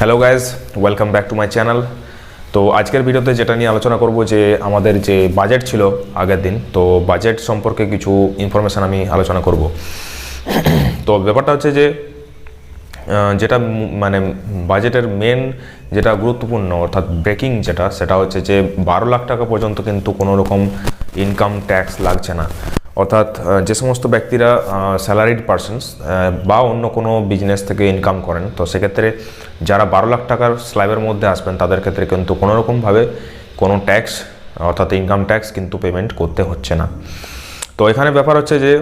Hello guys welcome back to my channel তো আজকের ভিডিওতে যেটা নিয়ে আলোচনা করব যে আমাদের যে বাজেট ছিল আগের দিন, তো বাজেট সম্পর্কে কিছু ইনফরমেশান আমি আলোচনা করব। তো ব্যাপারটা হচ্ছে যে যেটা মানে বাজেটের মেন যেটা গুরুত্বপূর্ণ, অর্থাৎ ব্রেকিং যেটা, সেটা হচ্ছে যে বারো লাখ টাকা পর্যন্ত কিন্তু কোনো রকম ইনকাম ট্যাক্স লাগছে না। অর্থাৎ যে সমস্ত ব্যক্তিরা স্যালারিড পার্সনস বা অন্য কোনো বিজনেস থেকে ইনকাম করেন, তো সেক্ষেত্রে যারা বারো লাখ টাকার স্ল্যাবের মধ্যে আসবেন, তাদের ক্ষেত্রে কিন্তু কোনোরকমভাবে কোনো ট্যাক্স অর্থাৎ ইনকাম ট্যাক্স কিন্তু পেমেন্ট করতে হচ্ছে না। তো এখানে ব্যাপার হচ্ছে যে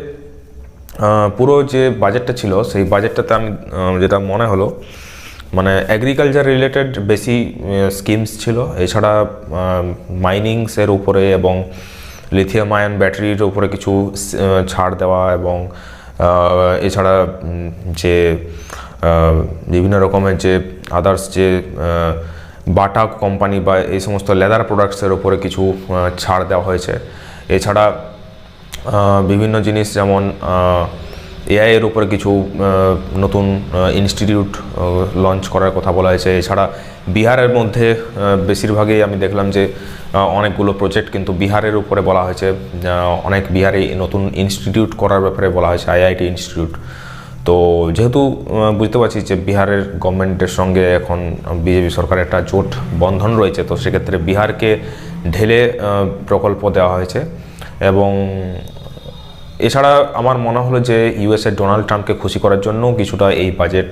পুরো যে বাজেটটা ছিল, সেই বাজেটটাতে আমি যেটা মনে হলো মানে অ্যাগ্রিকালচার রিলেটেড বেশি স্কিমস ছিল। এছাড়া মাইনিংসের উপরে এবং লিথিয়াম আয়ন ব্যাটারির উপরে কিছু ছাড় দেওয়া এবং এছাড়া যে বিভিন্ন রকমের যে আদার্স যে বাটা কোম্পানি বা এই সমস্ত লেদার প্রোডাক্টসের উপরে কিছু ছাড় দেওয়া হয়েছে। এছাড়া বিভিন্ন জিনিস যেমন এআই এর উপরে কিছু নতুন ইনস্টিটিউট লঞ্চ করার কথা বলা হয়েছে। এছাড়া বিহারের মধ্যে বেশিরভাগই আমি দেখলাম যে অনেকগুলো প্রজেক্ট কিন্তু বিহারের উপরে বলা হয়েছে। অনেক বিহারে নতুন ইনস্টিটিউট করার ব্যাপারে বলা হয়েছে, আইআইটি ইনস্টিটিউট তো যেহেতু বুঝতে পারছি যে বিহারের গভর্নমেন্টের সঙ্গে এখন বিজেপি সরকারের একটা জোট বন্ধন রয়েছে, তো সেক্ষেত্রে বিহারকে ঢেলে প্রকল্প দেওয়া হয়েছে। এবং এছাড়া আমার মনে হলো যে ইউএসএ ডোনাল্ড ট্রাম্পকে খুশি করার জন্য কিছুটা এই বাজেট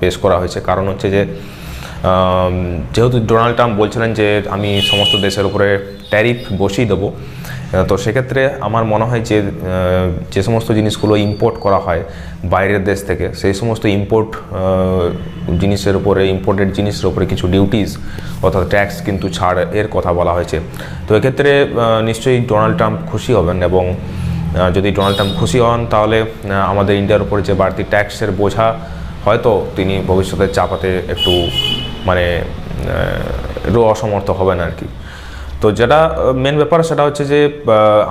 পেশ করা হয়েছে। কারণ হচ্ছে যে যেহেতু ডোনাল্ড ট্রাম্প বলছিলেন যে আমি সমস্ত দেশের উপরে ট্যারিফ বসিয়ে দেবো তো সেক্ষেত্রে আমার মনে হয় যে যে সমস্ত জিনিসগুলো ইম্পোর্ট করা হয় বাইরের দেশ থেকে, সেই সমস্ত ইম্পোর্ট জিনিসের উপরে, ইম্পোর্টেড জিনিসের উপরে কিছু ডিউটিস অর্থাৎ ট্যাক্স কিন্তু ছাড় এর কথা বলা হয়েছে। তো এক্ষেত্রে নিশ্চয়ই ডোনাল্ড ট্রাম্প খুশি হবেন এবং যদি ডোনাল্ড ট্রাম্প খুশি হন, তাহলে আমাদের ইন্ডিয়ার উপরে যে বাড়তি ট্যাক্সের বোঝা, হয়তো তিনি ভবিষ্যতে চাপাতে একটু মানে একটু অসমর্থ হবেন আর কি। তো যেটা মেন ব্যাপার সেটা হচ্ছে যে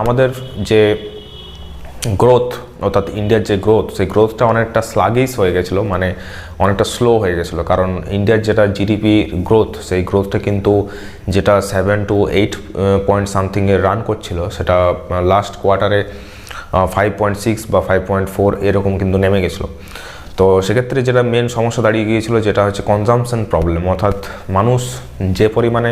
আমাদের যে গ্রোথ অর্থাৎ ইন্ডিয়ার যে গ্রোথ সেই গ্রোথটা অনেকটা স্লাগিস হয়ে গেছিল মানে অনেকটা স্লো হয়ে গেছিল। কারণ ইন্ডিয়ার যেটা জিডিপি গ্রোথ সেই গ্রোথটা কিন্তু যেটা সেভেন টু এইট পয়েন্ট সামথিংয়ে রান করছিল, সেটা লাস্ট কোয়ার্টারে ফাইভ পয়েন্ট সিক্স বা ফাইভ পয়েন্ট ফোর এরকম কিন্তু নেমে গেছিল। তো সেক্ষেত্রে যেটা মেন সমস্যা দাঁড়িয়ে গিয়েছিল যেটা হচ্ছে কনজামশন প্রবলেম অর্থাৎ মানুষ যে পরিমাণে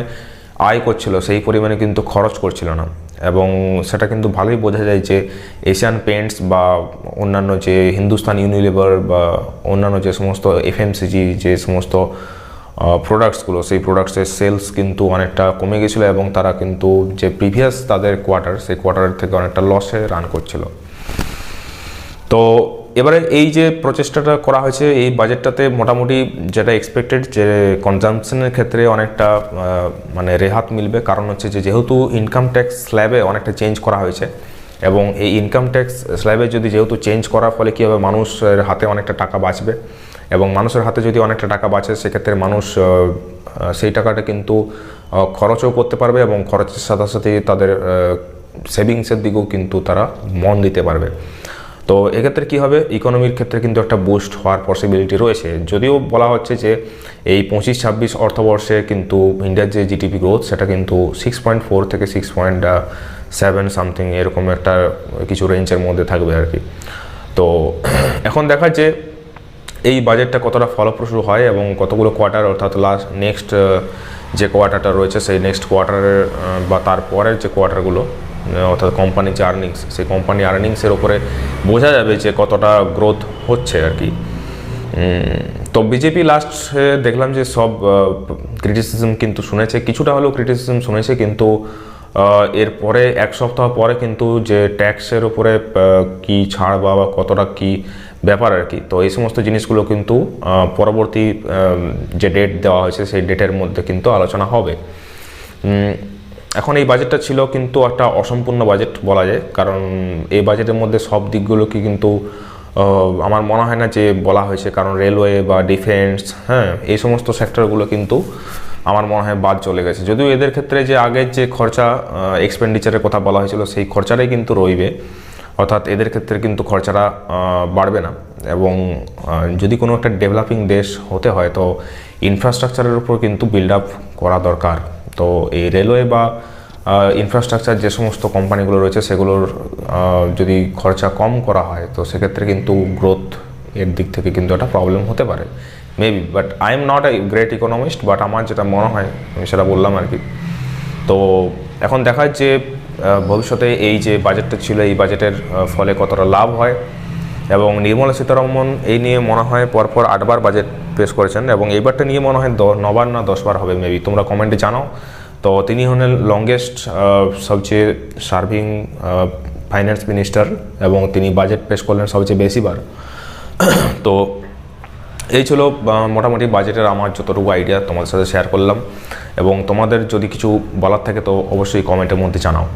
আয় করছিল সেই পরিমাণে কিন্তু খরচ করছিল না। এবং সেটা কিন্তু ভালোই বোঝা যায় যে এশিয়ান পেন্টস বা অন্যান্য যে হিন্দুস্তান ইউনিলিভার বা অন্যান্য যে সমস্ত এফএমসিজি যে সমস্ত প্রোডাক্টসগুলো সেই প্রোডাক্টসের সেলস কিন্তু অনেকটা কমে গেছিল এবং তারা কিন্তু যে প্রিভিয়াস তাদের কোয়ার্টার সেই কোয়ার্টার থেকে অনেকটা লসে রান করছিল। তো এবারে এই যে প্রচেষ্টাটা করা হয়েছে, এই বাজেটটাতে মোটামুটি যেটা এক্সপেক্টেড যে কনজামশনের ক্ষেত্রে অনেকটা মানে রেহাত মিলবে। কারণ হচ্ছে যে যেহেতু ইনকাম ট্যাক্স স্ল্যাবে অনেকটা চেঞ্জ করা হয়েছে এবং এই ইনকাম ট্যাক্স স্ল্যাবে যদি যেহেতু চেঞ্জ করার ফলে কী হবে, মানুষের হাতে অনেকটা টাকা বাঁচবে। এবং মানুষের হাতে যদি অনেকটা টাকা বাঁচে, সেক্ষেত্রে মানুষ সেই টাকাটা কিন্তু খরচও করতে পারবে এবং খরচের সাথে সাথে তাদের সেভিংসের দিকেও কিন্তু তারা মন দিতে পারবে। তো এক্ষেত্রে কী হবে? ইকোনমির ক্ষেত্রে কিন্তু একটা বুস্ট হওয়ার পসিবিলিটি রয়েছে। যদিও বলা হচ্ছে যে এই পঁচিশ ছাব্বিশ অর্থবর্ষে কিন্তু ইন্ডিয়ার যে জিডিপি গ্রোথ সেটা কিন্তু সিক্স পয়েন্ট ফোর থেকে সিক্স পয়েন্ট সেভেন সামথিং এরকম একটা কিছু রেঞ্জের মধ্যে থাকবে আর কি। তো এখন দেখা যে এই বাজেটটা কতটা ফলপ্রসূ হয় এবং কতগুলো কোয়ার্টার, অর্থাৎ লাস্ট নেক্সট যে কোয়ার্টারটা রয়েছে, সেই নেক্সট কোয়ার্টারের বা তারপরের যে কোয়ার্টারগুলো অর্থাৎ কোম্পানির যে আর্নিংস সেই কোম্পানি আর্নিংসের ওপরে বোঝা যাবে যে কতটা গ্রোথ হচ্ছে আর কি। তো বিজেপি লাস্ট দেখলাম যে সব ক্রিটিসিজম কিন্তু শুনেছে, কিছুটা হলেও ক্রিটিসিজম শুনেছে, কিন্তু এরপরে এক সপ্তাহ পরে কিন্তু যে ট্যাক্সের উপরে কি ছাড় বা কতটা কি ব্যাপার আর কি। তো এই সমস্ত জিনিসগুলো কিন্তু পরবর্তী যে ডেট দেওয়া হয়েছে সেই ডেটের মধ্যে কিন্তু আলোচনা হবে। এখন এই বাজেটটা ছিল কিন্তু একটা অসম্পূর্ণ বাজেট বলা যায়। কারণ এই বাজেটের মধ্যে সব দিকগুলোকে কিন্তু আমার মনে হয় না যে বলা হয়েছে, কারণ রেলওয়ে বা ডিফেন্স হ্যাঁ এই সমস্ত সেক্টরগুলো কিন্তু আমার মনে হয় বাদ চলে গেছে। যদিও এদের ক্ষেত্রে যে আগের যে খরচা এক্সপেন্ডিচারের কথা বলা হয়েছিল, সেই খরচাটাই কিন্তু রইবে। অর্থাৎ এদের ক্ষেত্রে কিন্তু খরচাটা বাড়বে না। এবং যদি কোনো একটা ডেভেলপিং দেশ হতে হয়, তো ইনফ্রাস্ট্রাকচারের উপর কিন্তু বিল্ড আপ করা দরকার। তো এই রেলওয়ে বা ইনফ্রাস্ট্রাকচার যে সমস্ত কোম্পানিগুলো রয়েছে সেগুলোর যদি খরচা কম করা হয় তো সেক্ষেত্রে কিন্তু গ্রোথ এর দিক থেকে কিন্তু একটা প্রবলেম হতে পারে। Maybe but I am not a great economist but আমার যেটা মনে হয় আমি সেটা বললাম আর কি। তো এখন দেখা আহ, ভবিষ্যতে এই যে বাজেটটা ছিল এই বাজেটের ফলে কতটা লাভ হয়। এবং নির্মলা সীতারামন এই নিয়ে মনে হয় পরপর আটবার বাজেট পেশ করেছেন এবং এইবারটা নিয়ে মনে হয় নবার না দশবার হবে মেবি তোমরা কমেন্টে জানাও। তো তিনি হলেন লংগেস্ট সবচেয়ে সার্ভিং ফাইন্যান্স মিনিস্টার এবং তিনি বাজেট পেশ করলেন সবচেয়ে বেশিবার। তো এই ছিল মোটামুটি বাজেটের আমার যতটুকু আইডিয়া তোমাদের সাথে শেয়ার করলাম। এবং তোমাদের যদি কিছু বলার থাকে তো অবশ্যই কমেন্টের মধ্যে জানাও।